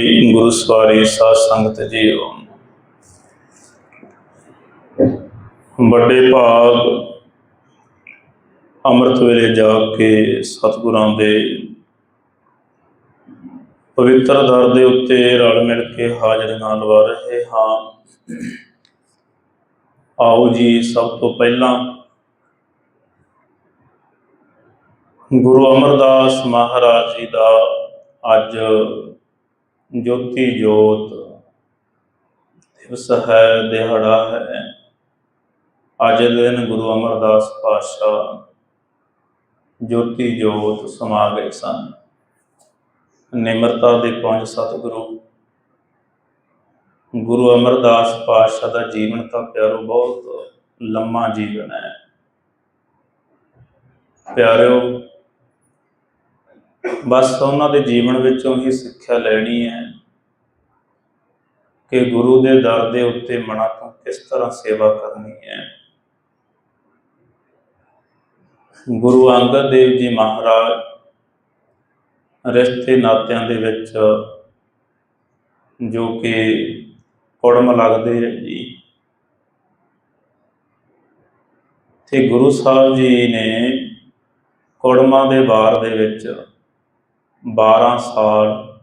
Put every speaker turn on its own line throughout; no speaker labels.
ਗੁਰੂ ਸਵਾਰੀ ਸਾਧ ਸੰਗਤ ਜੀਓ ਵੱਡੇ ਭਾਗ ਅੰਮ੍ਰਿਤ ਵੇਲੇ ਜਾ ਕੇ ਸਤਿਗੁਰਾਂ ਦੇ ਪਵਿੱਤਰ ਦਰ ਦੇ ਉੱਤੇ ਰਲ ਮਿਲ ਕੇ ਹਾਜ਼ਰੀਆਂ ਲਵਾ ਰਹੇ ਹਾਂ। ਆਓ ਜੀ, ਸਭ ਤੋਂ ਪਹਿਲਾਂ ਗੁਰੂ ਅਮਰਦਾਸ ਮਹਾਰਾਜ ਜੀ ਦਾ ਅੱਜ ਜੋਤੀ ਜੋਤ ਦਿਵਸ ਹੈ ਦਿਹਾੜਾ ਹੈ। ਅੱਜ ਦੇ ਦਿਨ ਗੁਰੂ ਅਮਰਦਾਸ ਪਾਤਸ਼ਾਹ ਜੋਤੀ ਜੋਤ ਸਮਾ ਗਏ ਸਨ। ਨਿਮਰਤਾ ਦੇ ਪੰਜ ਸਤਿਗੁਰੂ। ਗੁਰੂ ਅਮਰਦਾਸ ਪਾਤਸ਼ਾਹ ਦਾ ਜੀਵਨ ਤਾਂ ਪਿਆਰੋ ਬਹੁਤ ਲੰਮਾ ਜੀਵਨ ਹੈ। ਪਿਆਰਿਓ ਬਸ ਉਹਨਾਂ ਦੇ ਜੀਵਨ ਵਿੱਚੋਂ ਹੀ ਸਿੱਖਿਆ ਲੈਣੀ ਹੈ ਕਿ ਗੁਰੂ ਦੇ ਦਰ ਦੇ ਉੱਤੇ ਮਨਾਂ ਤੋਂ ਕਿਸ ਤਰ੍ਹਾਂ ਸੇਵਾ ਕਰਨੀ ਹੈ। ਗੁਰੂ ਅੰਗਦ ਦੇਵ ਜੀ ਮਹਾਰਾਜ ਰਿਸ਼ਤੇ ਨਾਤਿਆਂ ਦੇ ਵਿੱਚ ਜੋ ਕਿ ਕੁੜਮ ਲੱਗਦੇ ਹੈ ਜੀ, ਤੇ ਗੁਰੂ ਸਾਹਿਬ ਜੀ ਨੇ ਕੁੜਮਾਂ ਦੇ ਵਾਰ ਦੇ ਵਿੱਚ 12 ਸਾਲ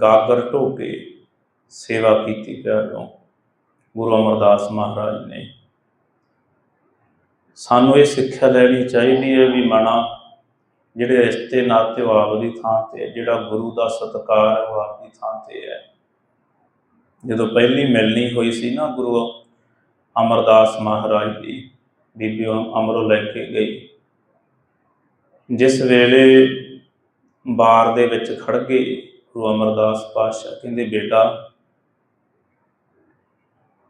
ਗਾਗਰ ਢੋਕੇ ਸੇਵਾ ਕੀਤੀ ਪਿਆਰਿਓ ਗੁਰੂ ਅਮਰਦਾਸ ਮਹਾਰਾਜ ਨੇ। ਸਾਨੂੰ ਇਹ ਸਿੱਖਿਆ ਲੈਣੀ ਚਾਹੀਦੀ ਹੈ ਵੀ ਮਨਾ ਜਿਹੜੇ ਰਿਸ਼ਤੇ ਨਾਤੇ ਉਹ ਆਪਦੀ ਥਾਂ ਤੇ ਹੈ, ਜਿਹੜਾ ਗੁਰੂ ਦਾ ਸਤਿਕਾਰ ਹੈ ਉਹ ਆਪਦੀ ਥਾਂ ਤੇ ਹੈ। ਜਦੋਂ ਪਹਿਲੀ ਮਿਲਣੀ ਹੋਈ ਸੀ ਨਾ ਗੁਰੂ ਅਮਰਦਾਸ ਮਹਾਰਾਜ ਦੀ ਬੀਬੀ ਅਮਰੋ ਲੈ ਕੇ ਗਈ। ਜਿਸ ਵੇਲੇ ਬਾਰ ਦੇ ਵਿੱਚ ਖੜ ਗਏ। ਗੁਰੂ ਅਮਰਦਾਸ ਪਾਤਸ਼ਾਹ ਕਹਿੰਦੇ, ਬੇਟਾ,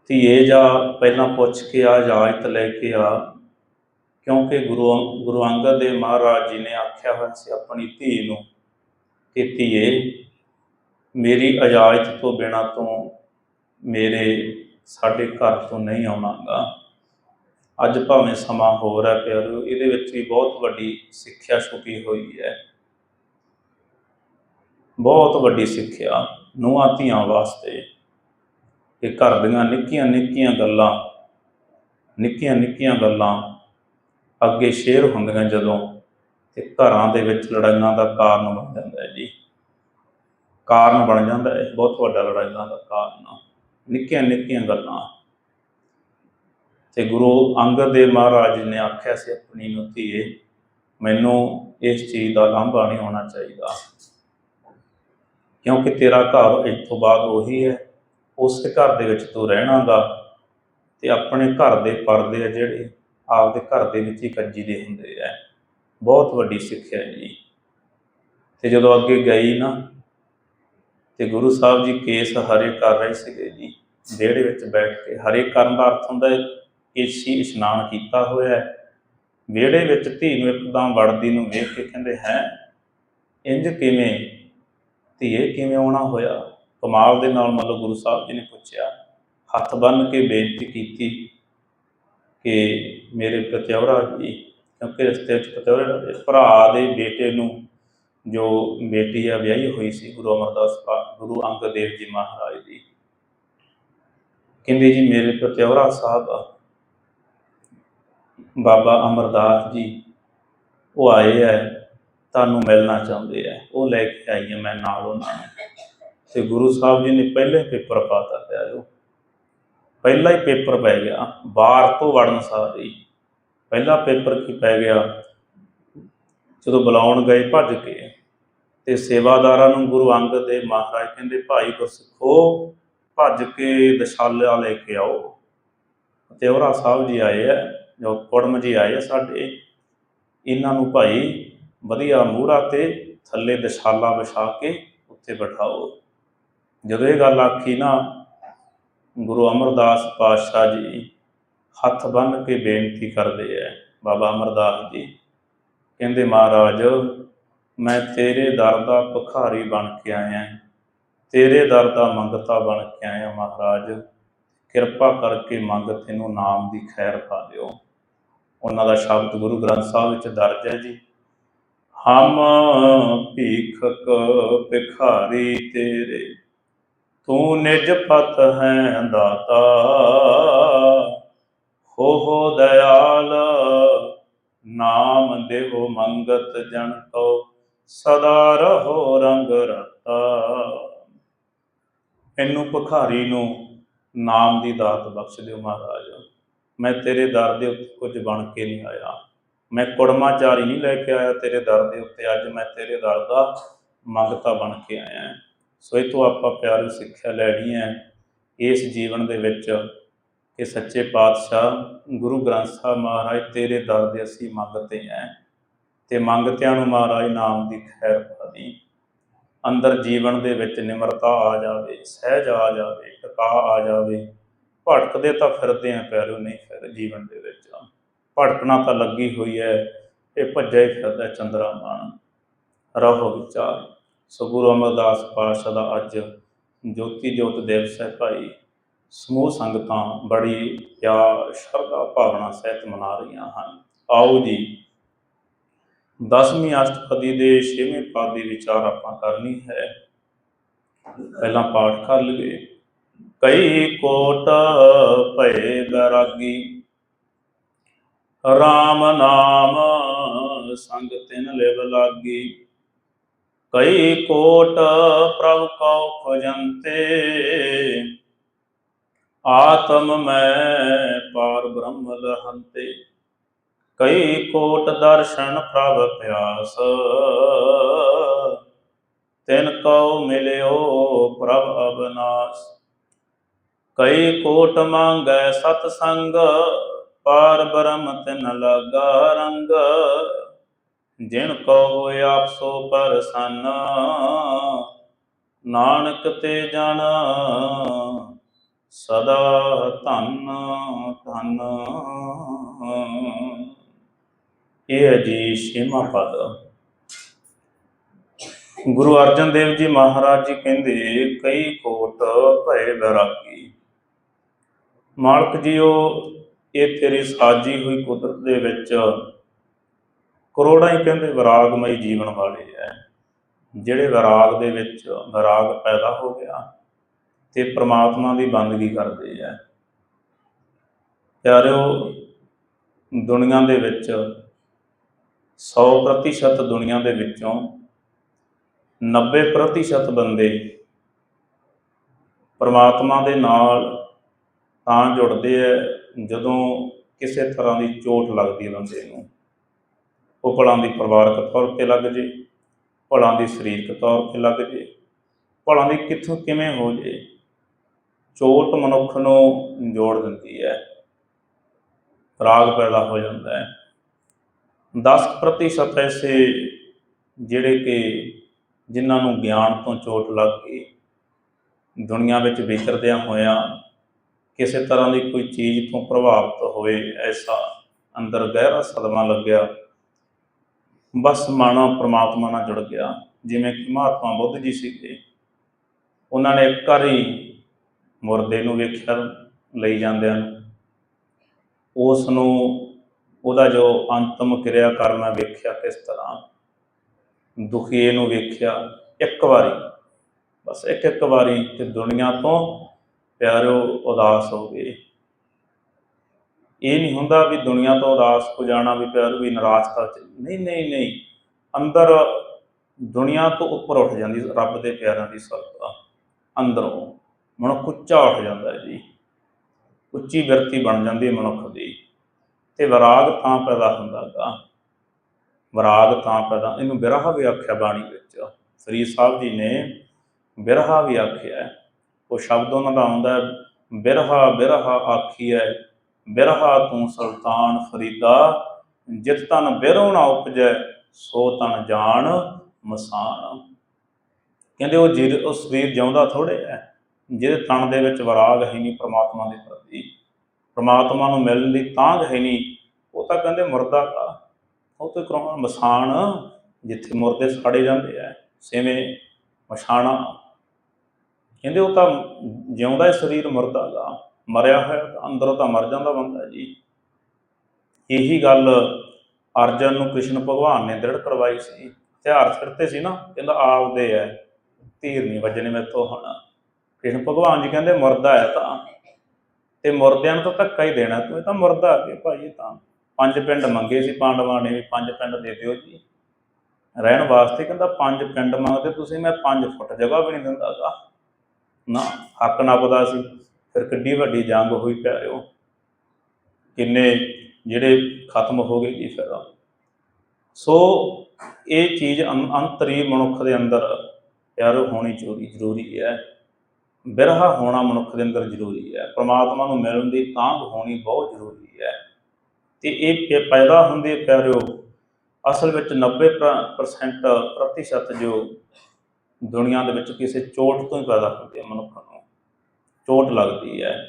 ਧੀਏ ਜਾ, ਪਹਿਲਾਂ ਪੁੱਛ ਕੇ ਆ ਇਜਾਜ਼ਤ ਲੈ ਕੇ ਆ। ਕਿਉਂਕਿ ਗੁਰੂ ਗੁਰੂ ਅੰਗਦ ਦੇ ਮਹਾਰਾਜ ਜੀ ਨੇ ਆਖਿਆ ਹੋਇਆ ਸੀ ਆਪਣੀ ਧੀ ਨੂੰ ਕਿ, ਧੀਏ, ਮੇਰੀ ਇਜਾਜ਼ਤ ਤੋਂ ਬਿਨਾ ਤੋਂ ਮੇਰੇ, ਸਾਡੇ ਘਰ ਤੋਂ ਨਹੀਂ ਆਉਣਾਗਾ। ਅੱਜ ਭਾਵੇਂ ਸਮਾਂ ਹੋਰ ਹੈ ਪਿਆਰਿਓ ਇਹਦੇ ਵਿੱਚ ਵੀ ਬਹੁਤ ਵੱਡੀ ਸਿੱਖਿਆ ਛੁਪੀ ਹੋਈ ਹੈ। ਬਹੁਤ ਵੱਡੀ ਸਿੱਖਿਆ ਨੂੰਹਾਂ ਧੀਆਂ ਵਾਸਤੇ। ਕਿ ਘਰ ਦੀਆਂ ਨਿੱਕੀਆਂ ਨਿੱਕੀਆਂ ਗੱਲਾਂ, ਨਿੱਕੀਆਂ ਨਿੱਕੀਆਂ ਗੱਲਾਂ ਅੱਗੇ ਸ਼ੇਅਰ ਹੁੰਦੀਆਂ ਜਦੋਂ ਤੇ ਘਰਾਂ ਦੇ ਵਿੱਚ ਲੜਾਈਆਂ ਦਾ ਕਾਰਨ ਬਣ ਜਾਂਦਾ ਹੈ ਜੀ। ਕਾਰਨ ਬਣ ਜਾਂਦਾ ਹੈ, ਬਹੁਤ ਵੱਡਾ ਲੜਾਈਆਂ ਦਾ ਕਾਰਨ। ਨਿੱਕੀਆਂ ਨਿੱਕੀਆਂ ਗੱਲਾਂ। ਤੇ ਗੁਰੂ ਅੰਗਦ ਦੇਵ ਮਹਾਰਾਜ ਜੀ ਨੇ ਆਖਿਆ ਸੀ ਆਪਣੀ ਨੂੰ, ਧੀਏ, ਮੈਨੂੰ ਇਸ ਚੀਜ਼ ਦਾ ਲਾਂਭਾ ਨਹੀਂ ਹੋਣਾ ਚਾਹੀਦਾ। ਕਿਉਂਕਿ ਤੇਰਾ ਘਰ ਇੱਥੋਂ ਬਾਅਦ ਉਹੀ ਹੈ, ਉਸ ਘਰ ਦੇ ਵਿੱਚ ਤੂੰ ਰਹਿਣਾਗਾ ਤੇ ਆਪਣੇ ਘਰ ਦੇ ਪਰਦੇ ਆ ਜਿਹੜੇ ਆਪਦੇ ਘਰ ਦੇ ਵਿੱਚ ਹੀ ਕੱਜੀ ਦੇ ਹੁੰਦੇ ਆ। ਬਹੁਤ ਵੱਡੀ ਸਿੱਖਿਆ ਹੈ ਜੀ। ਤੇ ਜਦੋਂ ਅੱਗੇ ਗਈ ਨਾ, ਤੇ ਗੁਰੂ ਸਾਹਿਬ ਜੀ ਕੇਸ ਹਰੇ ਕਰ ਰਹੇ ਸੀਗੇ ਜੀ, ਵਿਹੜੇ ਵਿੱਚ ਬੈਠ ਕੇ। ਹਰੇ ਕਰਨ ਦਾ ਅਰਥ ਹੁੰਦਾ ਹੈ ਕਿ ਸੀ ਇਸ਼ਨਾਨ ਕੀਤਾ ਹੋਇਆ ਹੈ। ਵਿਹੜੇ ਵਿੱਚ ਧੀ ਨੂੰ ਇੱਕਦਮ ਵੜਦੀ ਨੂੰ ਵੇਖ ਕੇ ਕਹਿੰਦੇ, ਹੈ, ਇੰਜ ਕਿਵੇਂ ਧੀਏ, ਕਿਵੇਂ ਆਉਣਾ ਹੋਇਆ? ਕਮਾਲ ਦੇ ਨਾਲ ਮਤਲਬ ਗੁਰੂ ਸਾਹਿਬ ਜੀ ਨੇ ਪੁੱਛਿਆ, ਹੱਥ ਬੰਨ੍ਹ ਕੇ ਬੇਨਤੀ ਕੀਤੀ ਕਿ ਮੇਰੇ ਪਤਿਆਵਰਾ ਜੀ, ਕਿਉਂਕਿ ਰਸਤੇ ਵਿੱਚ ਪਤਿਆਵਰਾ ਦੇ ਭਰਾ ਦੇ ਬੇਟੇ ਨੂੰ ਜੋ ਬੇਟੀ ਆ, ਵਿਆਹੀ ਹੋਈ ਸੀ ਗੁਰੂ ਅਮਰਦਾਸ ਪਾ- ਗੁਰੂ ਅੰਗਦ ਦੇਵ ਜੀ ਮਹਾਰਾਜ ਦੀ। ਕਹਿੰਦੇ ਜੀ, ਮੇਰੇ ਪਤਿਆਵਰਾ ਸਾਹਿਬ ਬਾਬਾ ਅਮਰਦਾਸ ਜੀ, ਉਹ ਆਏ ਹੈ ਤੁਹਾਨੂੰ ਮਿਲਣਾ ਚਾਹੁੰਦੇ ਆ। ਉਹ ਲੈ ਕੇ ਆਈ ਹਾਂ ਮੈਂ ਨਾਲ ਉਹਨਾਂ ਨੂੰ। ਤੇ ਗੁਰੂ ਸਾਹਿਬ ਜੀ ਨੇ ਪਹਿਲੇ ਪੇਪਰ ਪਾਤਾ ਪਿਆ ਜੋ ਪਹਿਲਾ ਹੀ ਪੇਪਰ ਪੈ ਗਿਆ। ਬਾਹਰ ਤੋਂ ਵੜਨ ਸਾਰ ਹੀ। ਪਹਿਲਾ ਪੇਪਰ ਕੀ ਪੈ ਗਿਆ? ਜਦੋਂ ਬੁਲਾਉਣ ਗਏ, ਭੱਜ ਕੇ। ਤੇ ਸੇਵਾਦਾਰਾਂ ਨੂੰ ਗੁਰੂ ਅੰਗਦ ਦੇਵ ਮਹਾਰਾਜ ਕਹਿੰਦੇ, ਭਾਈ ਗੁਰਸਿੱਖੋ, ਭੱਜ ਕੇ ਦਸ਼ਾਲਾ ਲੈ ਕੇ ਆਓ। ਤੇ ਉਹਰਾ ਸਾਹਿਬ ਜੀ ਆਏ ਆ, ਜੋ ਕੁੜਮ ਜੀ ਆਏ ਆ ਸਾਡੇ। ਇਹਨਾਂ ਨੂੰ ਭਾਈ ਵਧੀਆ ਮੂਹਰਾ ਤੇ ਥੱਲੇ ਦਸ਼ਾਲਾ ਵਿਛਾ ਕੇ ਉੱਤੇ ਬਿਠਾਓ। ਜਦੋਂ ਇਹ ਗੱਲ ਆਖੀ ਨਾ, ਗੁਰੂ ਅਮਰਦਾਸ ਪਾਤਸ਼ਾਹ ਜੀ ਹੱਥ ਬੰਨ੍ਹ ਕੇ ਬੇਨਤੀ ਕਰਦੇ ਐ, ਬਾਬਾ ਅਮਰਦਾਸ ਜੀ, ਕਹਿੰਦੇ ਮਹਾਰਾਜ, ਮੈਂ ਤੇਰੇ ਦਰ ਦਾ ਭਿਖਾਰੀ ਬਣ ਕੇ ਆਇਆ ਤੇਰੇ ਦਰ ਦਾ ਮੰਗਤਾ ਬਣ ਕੇ ਆਇਆ ਮਹਾਰਾਜ। ਕਿਰਪਾ ਕਰਕੇ ਮੰਗ ਤੈਨੂੰ ਨਾਮ ਦੀ ਖੈਰ ਪਾ ਦਿਓ। ਉਹਨਾਂ ਦਾ ਸ਼ਬਦ ਗੁਰੂ ਗ੍ਰੰਥ ਸਾਹਿਬ ਵਿੱਚ ਦਰਜ ਹੈ ਜੀ। ਹਮ ਭੀਖਕ ਭਿਖਾਰੀ ਤੇਰੇ, ਤੂੰ ਨਿਜ ਪਤ ਹੈ ਦਾਤਾ। ਹੋ ਹੋ ਦਇਆਲ, ਨਾਮ ਦੇਹੋ ਮੰਗਤ ਜਨ ਕੋ ਸਦਾ ਰਹੋ ਰੰਗ ਰਤਾ। ਇਹਨੂੰ ਭਿਖਾਰੀ ਨੂੰ ਨਾਮ ਦੀ ਦਾਤ ਬਖਸ਼ ਦਿਓ ਮਹਾਰਾਜ। ਮੈਂ ਤੇਰੇ ਦਰ ਦੇ ਉੱਤੇ ਕੁਝ ਬਣ ਕੇ ਨਹੀਂ ਆਇਆ। ਮੈਂ ਕੁੜਮਾਚਾਰੀ ਨਹੀਂ ਲੈ ਕੇ ਆਇਆ, ਤੇਰੇ ਦਰ ਦੇ ਉੱਤੇ ਅੱਜ ਮੈਂ ਤੇਰੇ ਦਰ ਦਾ ਮੰਗਤਾ ਬਣ ਕੇ ਆਇਆ ਸੋ ਇਹ ਤੋਂ ਆਪਾਂ ਪਿਆਰੀ ਸਿੱਖਿਆ ਲੈਣੀ ਹੈ ਇਸ ਜੀਵਨ ਦੇ ਵਿੱਚ ਕਿ ਸੱਚੇ ਪਾਤਸ਼ਾਹ ਗੁਰੂ ਗ੍ਰੰਥ ਸਾਹਿਬ ਮਹਾਰਾਜ ਤੇਰੇ ਦਰ ਦੇ ਅਸੀਂ ਮੰਗਤੇ ਹਾਂ ਤੇ ਮੰਗਤਿਆਂ ਨੂੰ ਮਹਾਰਾਜ ਨਾਮ ਦੀ ਖੈਰ ਪਾ ਅੰਦਰ ਜੀਵਨ ਦੇ ਵਿੱਚ ਨਿਮਰਤਾ ਆ ਜਾਵੇ, ਸਹਿਜ ਆ ਜਾਵੇ, ਟਿਕਾ ਆ ਜਾਵੇ, ਭਟਕਦੇ ਤਾਂ ਫਿਰਦੇ ਆ ਪਿਆਰਿਓ, ਨਹੀਂ ਫਿਰ ਜੀਵਨ ਦੇ ਵਿੱਚ। ਭਟਕਣਾ ਤਾਂ ਲੱਗੀ ਹੋਈ ਹੈ, ਇਹ ਭੱਜਿਆ ਫਿਰਦਾ ਚੰਦਰਾ ਮਾਨ ਰਹੋ ਵਿਚਾਰ ਸੋ ਗੁਰੂ ਅਮਰਦਾਸ ਪਾਤਸ਼ਾਹ ਦਾ ਅੱਜ ਜੋਤੀ ਜੋਤ ਦਿਵਸ ਹੈ ਭਾਈ। ਸਮੂਹ ਸੰਗਤਾਂ ਬੜੀ ਪਿਆਰ, ਸ਼ਰਧਾ, ਭਾਵਨਾ ਸਹਿਤ ਮਨਾ ਰਹੀਆਂ ਹਨ। ਆਓ ਜੀ, ਦਸਵੀਂ ਅਸ਼ਟਪਦੀ ਦੇ ਛੇਵੇਂ ਪਦ ਦੀ ਵਿਚਾਰ ਆਪਾਂ ਕਰਨੀ ਹੈ। ਪਹਿਲਾਂ ਪਾਠ ਕਰ ਲਈਏ। ਕਈ ਕੋਟ ਭਏ ਬੈਰਾਗੀ RAM ਨਾਮ ਸੰਗ ਤਿਨ ਲਿਵ ਲਾਗੀ। ਕਈ ਕੋਟ ਪ੍ਰਭ ਕਉ ਖਜੰਤੇ। ਆਤਮ ਮੈਂ ਪਾਰ ਬ੍ਰਹਮ ਲਹੰਤੇ। ਕਈ ਕੋਟ ਦਰਸ਼ਨ ਪ੍ਰਭ ਪਿਆਸ। ਤਿਨ ਕਉ ਮਿਲਿਓ ਪ੍ਰਭ ਅਬਨਾਸ। ਕਈ ਕੋਟ ਮੰਗੈ ਸਤ ਸੰਗ ਪਾਰ ਬ੍ਰਹਮ ਤਿਨ ਲਗਾ ਰੰਗ। ਜਿਨ ਕੋ ਹੋਇ ਆਪਸੋ ਪਰਸੰਨ। ਨਾਨਕ ਤੇ ਜਨ ਸਦਾ ਧਨ ਧਨ। ਇਹ ਹੈ ਜੀ ਛੇਵਾਂ ਪਦ। ਗੁਰੂ ਅਰਜਨ ਦੇਵ ਜੀ ਮਹਾਰਾਜ ਜੀ ਕਹਿੰਦੇ, ਕਈ ਕੋਟ ਭਏ ਬੈਰਾਗੀ ਮਾਲਕ ਜੀਓ ਇਹ ਤੇਰੀ ਸਾਜੀ ਹੋਈ ਕੁਦਰਤ ਦੇ ਵਿੱਚ ਕਰੋੜਾਂ ਹੀ ਕਹਿੰਦੇ ਵਿਰਾਗਮਈ ਜੀਵਨ ਵਾਲੇ ਐ। ਜਿਹੜੇ ਵਿਰਾਗ ਦੇ ਵਿੱਚ ਵਿਰਾਗ ਪੈਦਾ ਹੋ ਗਿਆ ਤੇ ਪ੍ਰਮਾਤਮਾ ਦੀ ਬੰਦਗੀ ਕਰਦੇ ਐ। ਪਿਆਰਿਓ, ਦੁਨੀਆ ਦੇ ਵਿੱਚ 100% ਦੁਨੀਆ ਦੇ ਵਿੱਚੋਂ 90% ਬੰਦੇ ਪਰਮਾਤਮਾ ਦੇ ਨਾਲ ਤਾਂ ਜੁੜਦੇ ਐ ਜਦੋਂ ਕਿਸੇ ਤਰ੍ਹਾਂ ਦੀ ਚੋਟ ਲੱਗਦੀ ਹੈ ਬੰਦੇ ਨੂੰ, ਉਹ ਭਲਾਂ ਦੀ ਪਰਿਵਾਰਕ ਤੌਰ ਤੇ ਲੱਗ ਜੇ ਭਲਾਂ ਦੀ ਸਰੀਰਕ ਤੌਰ ਤੇ ਲੱਗ ਜੇ ਭਲਾਂ ਦੀ ਕਿੱਥੋਂ ਕਿਵੇਂ ਹੋ ਜੇ, ਚੋਟ ਮਨੁੱਖ ਨੂੰ ਜੋੜ ਦਿੰਦੀ ਹੈ, ਰਾਗ ਪੈਦਾ ਹੋ ਜਾਂਦਾ ਹੈ। 10% ਐਸੇ ਜਿਹੜੇ ਕਿ ਜਿਨ੍ਹਾਂ ਨੂੰ ਗਿਆਨ ਤੋਂ ਚੋਟ ਲੱਗ ਗਈ, ਦੁਨੀਆ ਵਿੱਚ ਵਿਚਰਦਿਆਂ ਹੋਇਆਂ ਕਿਸੇ ਤਰ੍ਹਾਂ ਦੀ ਕੋਈ ਚੀਜ਼ ਤੋਂ ਪ੍ਰਭਾਵਿਤ ਹੋਏ ਐਸਾ ਅੰਦਰ ਗਹਿਰਾ ਸਦਮਾ ਲੱਗਿਆ। ਬਸ ਮਨ ਪ੍ਰਮਾਤਮਾ ਨਾਲ ਜੁੜ ਗਿਆ, ਜਿਵੇਂ ਕਿ ਮਹਾਤਮਾ ਬੁੱਧ ਜੀ ਸੀਗੇ। ਉਹਨਾਂ ਨੇ ਇੱਕ ਵਾਰੀ ਮੁਰਦੇ ਨੂੰ ਵੇਖਿਆ ਲਈ ਜਾਂਦਿਆਂ ਨੂੰ। ਉਸ ਨੂੰ ਉਹਦਾ ਜੋ ਅੰਤਮ ਕਿਰਿਆ ਕਰਨਾ ਵੇਖਿਆ ਕਿਸ ਤਰ੍ਹਾਂ? ਦੁਖੀਏ ਨੂੰ ਵੇਖਿਆ ਇੱਕ ਵਾਰੀ। ਬਸ ਇੱਕ ਇੱਕ ਵਾਰੀ ਤੇ ਦੁਨੀਆ ਤੋਂ ਪਿਆਰਿਓ, ਉਦਾਸ ਹੋ ਗਏ। ਇਹ ਨਹੀਂ ਹੁੰਦਾ ਵੀ ਦੁਨੀਆ ਤੋਂ ਉਦਾਸ ਹੋ ਜਾਣਾ ਵੀ ਪਿਆਰ ਵੀ ਨਿਰਾਸ਼ਤਾ ਚ। ਨਹੀਂ ਨਹੀਂ ਨਹੀਂ। ਅੰਦਰ ਦੁਨੀਆ ਤੋਂ ਉੱਪਰ ਉੱਠ ਜਾਂਦੀ ਰੱਬ ਦੇ ਪਿਆਰਾਂ ਦੀ ਸੁਰਤਾ ਅੰਦਰੋਂ ਮਨੁੱਖ ਉੱਚਾ ਉੱਠ ਜਾਂਦਾ ਹੈ ਜੀ। ਉੱਚੀ ਵਿਰਤੀ ਬਣ ਜਾਂਦੀ ਹੈ ਮਨੁੱਖ ਦੀ। ਤੇ ਵਿਰਾਗ ਤਾਂ ਪੈਦਾ ਹੁੰਦਾਗਾ ਵਿਰਾਗ ਤਾਂ ਪੈਦਾ, ਇਹਨੂੰ ਬਿਰਹਾ ਵੀ ਆਖਿਆ ਬਾਣੀ ਵਿੱਚ। ਸ੍ਰੀ ਸਾਹਿਬ ਜੀ ਨੇ ਬਿਰਹਾ ਵੀ ਆਖਿਆ ਉਹ ਸ਼ਬਦ ਉਹਨਾਂ ਦਾ ਆਉਂਦਾ ਹੈ, ਬਿਰਹਾ ਬਿਰਹਾ ਆਖੀਐ ਬਿਰਹਾ ਤੂੰ ਸੁਲਤਾਨ ਫਰੀਦਾ ਜਿਤ ਤਨ ਬਿਰਹੁ ਨਾ ਉਪਜੈ ਸੋ ਤਨ ਜਾਣ ਮਸਾਨ। ਕਹਿੰਦੇ ਉਹ ਜਿਰ ਉਹ ਸਰੀਰ ਜਿਉਂਦਾ ਥੋੜੇ ਹੈ ਜਿਹਦੇ ਤਨ ਦੇ ਵਿੱਚ ਵਿਰਾਗ ਹੈ ਨਹੀਂ ਪ੍ਰਮਾਤਮਾ ਦੇ ਪ੍ਰਤੀ। ਪ੍ਰਮਾਤਮਾ ਨੂੰ ਮਿਲਣ ਦੀ ਤਾਂਘ ਹੈ ਨਹੀਂ ਉਹ ਤਾਂ ਕਹਿੰਦੇ ਮੁਰਦਾ ਗਾ ਉਹ ਤੇ ਕਰਾਉਣਾ ਮਸਾਨ ਜਿੱਥੇ ਮੁਰਦੇ ਸਾੜੇ ਜਾਂਦੇ ਆ ਸਿਵੇਂ ਮਸ਼ਾਣਾ। ਕਹਿੰਦੇ ਉਹ ਤਾਂ ਜਿਉਂਦਾ ਹੀ ਸਰੀਰ ਮਰਦਾ ਗਾ, ਮਰਿਆ ਹੋਇਆ ਤਾਂ ਅੰਦਰੋਂ ਤਾਂ ਮਰ ਜਾਂਦਾ ਬੰਦਾ ਜੀ। ਇਹੀ ਗੱਲ ਅਰਜਨ ਨੂੰ ਕ੍ਰਿਸ਼ਨ ਭਗਵਾਨ ਨੇ ਦ੍ਰਿੜ ਕਰਵਾਈ ਸੀ, ਹਥਿਆਰ ਸਿਰ ਤੇ ਸੀ ਨਾ, ਕਹਿੰਦਾ ਆਪਦੇ ਐ ਤੀਰ ਨਹੀਂ ਵੱਜਣੇ ਮੈਥੋਂ ਹੁਣ। ਕ੍ਰਿਸ਼ਨ ਭਗਵਾਨ ਜੀ ਕਹਿੰਦੇ ਮੁਰਦਾ ਹੈ ਤਾਂ, ਤੇ ਮੁਰਦਿਆਂ ਨੂੰ ਤਾਂ ਧੱਕਾ ਹੀ ਦੇਣਾ, ਤੂੰ ਤਾਂ ਮੁਰਦਾ ਅੱਗੇ ਭਾਈ ਤਾਂ। ਪੰਜ ਪਿੰਡ ਮੰਗੇ ਸੀ ਪਾਂਡਵਾਂ ਨੇ ਵੀ ਪੰਜ ਪਿੰਡ ਦੇ ਦਿਓ ਜੀ। ਰਹਿਣ ਵਾਸਤੇ ਕਹਿੰਦਾ ਪੰਜ ਪਿੰਡ ਮੰਗਦੇ, ਤੁਸੀਂ ਮੈਂ 5 ਫੁੱਟ ਜਗ੍ਹਾ ਵੀ ਨਹੀਂ ਦਿੰਦਾਗਾ ਨਾ, ਹੱਕ ਨੱਪਦਾ ਸੀ। ਫਿਰ ਕਿੱਡੀ ਵੱਡੀ ਜੰਗ ਹੋਈ ਪਿਆਰਿਓ। ਕਿੰਨੇ ਜਿਹੜੇ ਖਤਮ ਹੋ ਗਏ ਜੀ ਫਿਰ। ਸੋ ਇਹ ਚੀਜ਼ ਅੰਤਰੀ ਮਨੁੱਖ ਦੇ ਅੰਦਰ ਪਿਆਰੋ ਹੋਣੀ ਜ਼ਰੂਰੀ ਜ਼ਰੂਰੀ ਹੈ। ਬਿਰਹਾ ਹੋਣਾ ਮਨੁੱਖ ਦੇ ਅੰਦਰ ਜ਼ਰੂਰੀ ਹੈ। ਪ੍ਰਮਾਤਮਾ ਨੂੰ ਮਿਲਣ ਦੀ ਤਾਂਘ ਹੋਣੀ ਬਹੁਤ ਜ਼ਰੂਰੀ ਹੈ। ਤੇ ਇਹ ਪ- ਪੈਦਾ ਹੁੰਦੇ ਪਿਆਰਿਓ, ਅਸਲ ਵਿੱਚ 90% ਪ੍ਰਤੀਸ਼ਤ ਜੋ ਦੁਨੀਆ ਦੇ ਵਿੱਚ ਕਿਸੇ ਚੋਟ ਤੋਂ ਹੀ ਪੈਦਾ ਹੁੰਦੀ ਹੈ ਮਨੁੱਖ ਨੂੰ। ਚੋਟ ਲੱਗਦੀ ਹੈ।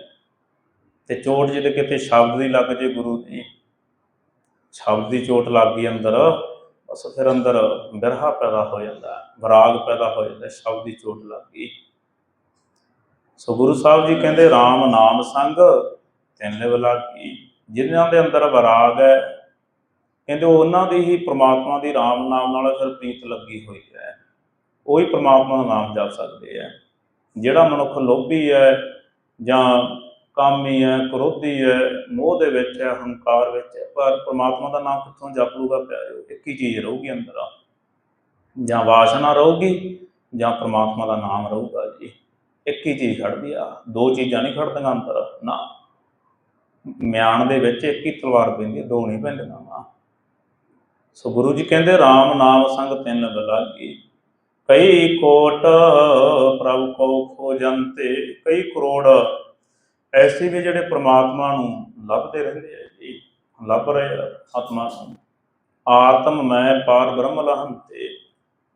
ਤੇ ਚੋਟ ਜਿਹਦੇ ਕਿਤੇ ਸ਼ਬਦ ਦੀ ਲੱਗ ਜੇ ਗੁਰੂ ਦੀ। ਸ਼ਬਦ ਦੀ ਚੋਟ ਲੱਗ ਗਈ ਅੰਦਰ ਬਸ ਫਿਰ ਅੰਦਰ ਬਿਰਹਾ ਪੈਦਾ ਹੋ ਜਾਂਦਾ ਹੈ, ਵਿਰਾਗ ਪੈਦਾ ਹੋ ਜਾਂਦਾ ਸ਼ਬਦ ਦੀ ਚੋਟ ਲੱਗ ਗਈ। ਸੋ ਗੁਰੂ ਸਾਹਿਬ ਜੀ ਕਹਿੰਦੇ RAM ਨਾਮ ਸੰਗ ਤਿੰਨ ਲਿਵ ਕੀ ਜਿਨ੍ਹਾਂ ਦੇ ਅੰਦਰ ਵਿਰਾਗ ਹੈ ਕਹਿੰਦੇ ਉਹਨਾਂ ਦੀ ਹੀ ਪ੍ਰਮਾਤਮਾ ਦੀ RAM ਨਾਮ ਨਾਲ ਫਿਰ ਪ੍ਰੀਤ ਲੱਗੀ ਹੋਈ ਹੈ। ਉਹੀ ਪ੍ਰਮਾਤਮਾ ਦਾ ਨਾਮ ਜਪ ਸਕਦੇ ਹੈ ਜਿਹੜਾ ਮਨੁੱਖ ਲੋਭੀ ਹੈ ਜਾਂ ਕਾਮੀ ਹੈ ਕ੍ਰੋਧੀ ਹੈ ਮੋਹ ਦੇ ਵਿੱਚ ਹੈ ਹੰਕਾਰ ਵਿੱਚ ਹੈ ਪਰ ਪ੍ਰਮਾਤਮਾ ਦਾ ਨਾਮ ਕਿੱਥੋਂ ਜਪ ਲੂਗਾ ਪਿਆਰਿਓ? ਇੱਕ ਹੀ ਚੀਜ਼ ਰਹੂਗੀ ਅੰਦਰ ਆ। ਜਾਂ ਵਾਸ਼ਨਾ ਰਹੂਗੀ ਜਾਂ ਪ੍ਰਮਾਤਮਾ ਦਾ ਨਾਮ ਰਹੂਗਾ ਜੀ। ਇੱਕ ਹੀ ਚੀਜ਼ ਖੜਦੀ ਆ। ਦੋ ਚੀਜ਼ਾਂ ਨਹੀਂ ਖੜਦੀਆਂ ਅੰਦਰ ਨਾ। ਮਿਆਨ ਦੇ ਵਿੱਚ ਇੱਕ ਹੀ ਤਲਵਾਰ ਪੈਂਦੀ ਹੈ, ਦੋ ਨਹੀਂ ਪੈਂਦੀਆਂ। ਨਾ ਸੋ ਗੁਰੂ ਜੀ ਕਹਿੰਦੇ RAM ਨਾਮ ਸੰਗ ਤਿੰਨ ਬਲਾਗੀ। ਕਈ ਕੋਟ ਪ੍ਰਭੂ ਕੋ ਖੋਜੰਤੇ, ਕਈ ਕਰੋੜ। ਐਸੇ ਵੀ ਜਿਹੜੇ ਪ੍ਰਮਾਤਮਾ ਨੂੰ ਲੱਭਦੇ ਰਹਿੰਦੇ ਆ ਜੀ, ਲੱਭ ਰਹੇ ਆਤਮਾ ਨੂੰ। ਆਤਮ ਮੈਂ ਪਾਰ ਬ੍ਰਹਮ ਲਹੰਤੇ,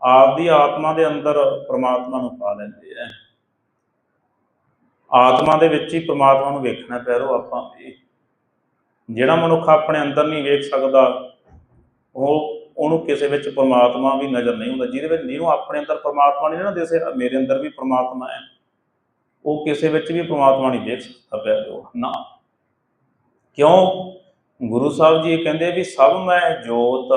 ਆਪਦੀ ਆਤਮਾ ਦੇ ਅੰਦਰ ਪ੍ਰਮਾਤਮਾ ਨੂੰ ਪਾ ਲੈਂਦੇ ਆ। ਆਤਮਾ ਦੇ ਵਿੱਚ ਹੀ ਪ੍ਰਮਾਤਮਾ ਨੂੰ ਵੇਖਣਾ ਪੈਰੋ ਆਪਾਂ ਵੀ। ਜਿਹੜਾ ਮਨੁੱਖ ਆਪਣੇ ਅੰਦਰ ਨਹੀਂ ਵੇਖ ਸਕਦਾ, ਉਹ ਉਹਨੂੰ ਕਿਸੇ ਵਿੱਚ ਪਰਮਾਤਮਾ ਵੀ ਨਜ਼ਰ ਨਹੀਂ ਹੁੰਦਾ, ਜਿਹਦੇ ਵਿੱਚ ਜਿਹਨੂੰ ਆਪਣੇ ਅੰਦਰ ਪ੍ਰਮਾਤਮਾ ਨਹੀਂ ਨਾ ਦਿਸੇ ਮੇਰੇ ਅੰਦਰ ਵੀ ਪ੍ਰਮਾਤਮਾ ਹੈ। ਉਹ ਕਿਸੇ ਵਿੱਚ ਵੀ ਪ੍ਰਮਾਤਮਾ ਨਹੀਂ ਦੇਖ ਸਕਦਾ ਪਿਆਰੋ ਨਾ। ਕਿਉਂ? ਗੁਰੂ ਸਾਹਿਬ ਜੀ ਕਹਿੰਦੇ ਵੀ ਸਭ ਮੈਂ ਜੋਤ